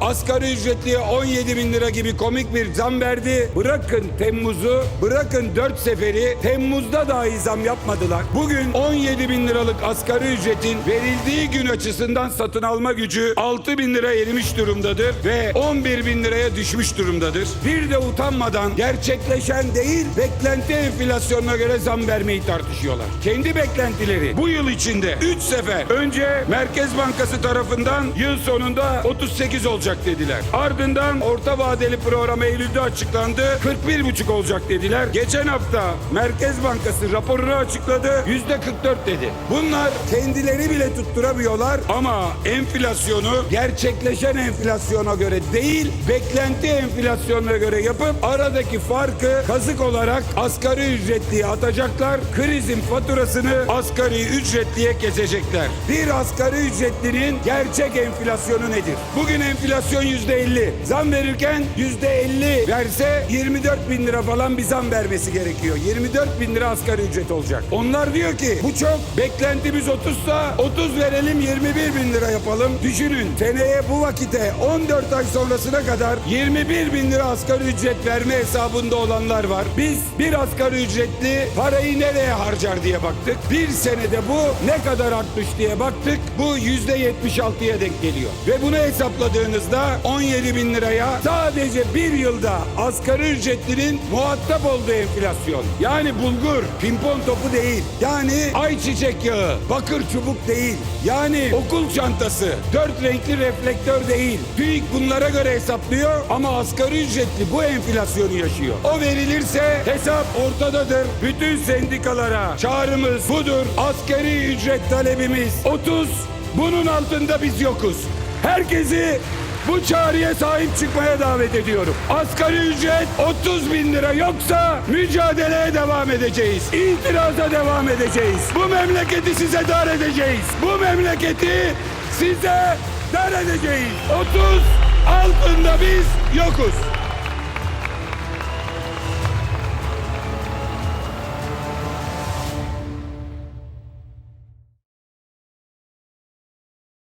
asgari ücretliye 17 bin lira gibi komik bir zam verdi. Bırakın Temmuz'u, bırakın 4 seferi Temmuz'da dahi zam yapmadılar. Bugün 17 bin liralık asgari ücretin verildiği gün açısından satın alma gücü 6 bin lira erimiş durumdadır ve 11 bin liraya düşmüş durumdadır. Bir de utanmadan gerçekleşen değil beklenti enflasyonuna göre zam vermeyi tartışıyorlar. Kendi beklentileri bu yıl içinde 3 sefer önce Merkez Bankası tarafından yıl sonunda 38 olacak dediler. Ardından orta vadeli program Eylül'de açıklandı. 41,5 olacak dediler. Geçen hafta Merkez Bankası raporunu açıkladı. Yüzde 44 dedi. Bunlar kendileri bile tutturamıyorlar ama enflasyonu gerçekleşen enflasyona göre değil beklenti enflasyonuna göre yapıp aradaki farkı kazık olarak asgari ücretliye atacaklar. Krizin faturasını asgari ücretliye kesecekler. Bir asgari ücretlinin gerçek enflasyonu nedir? Bugün enflasyon yüzde 50. Zam verirken yüzde 50 verse 24 bin lira falan bir zam vermesi gerekiyor. 24 bin lira asgari ücret olacak. Onlar diyor ki bu çok beklentimiz 30'sa 30 verelim 21 bin lira yapalım. Düşünün seneye bu vakite 14 ay sonrasına kadar 21 bin lira asgari ücret verme hesabında olanlar var. Biz bir asgari ücretli parayı nereye harcar diye baktık. Bir senede bu ne kadar artmış diye baktık. Bu yüzde 76'ya denk geliyor. Ve bunu hesapladığınızda 17 bin liraya sadece bir yılda asgari ücretlinin muhatap olduğu enflasyon. Yani bulgur, pimpon topu değil. Yani ayçiçek yağı, bakır çubuk değil. Yani okul çantası, dört renkli reflektör değil. TÜİK bunlara göre hesaplıyor ama asgari ücretli bu enflasyonu yaşıyor. O verilirse hesap ortadadır. Bütün sendikalara çağrımız budur. Asgari ücret talebimiz 30. Bunun altında biz yokuz. Herkesi bu çağrıya sahip çıkmaya davet ediyorum. Asgari ücret 30 bin lira yoksa mücadeleye devam edeceğiz. İtiraza devam edeceğiz. Bu memleketi size dar edeceğiz. Bu memleketi size dar edeceğiz. 30 altında biz yokuz.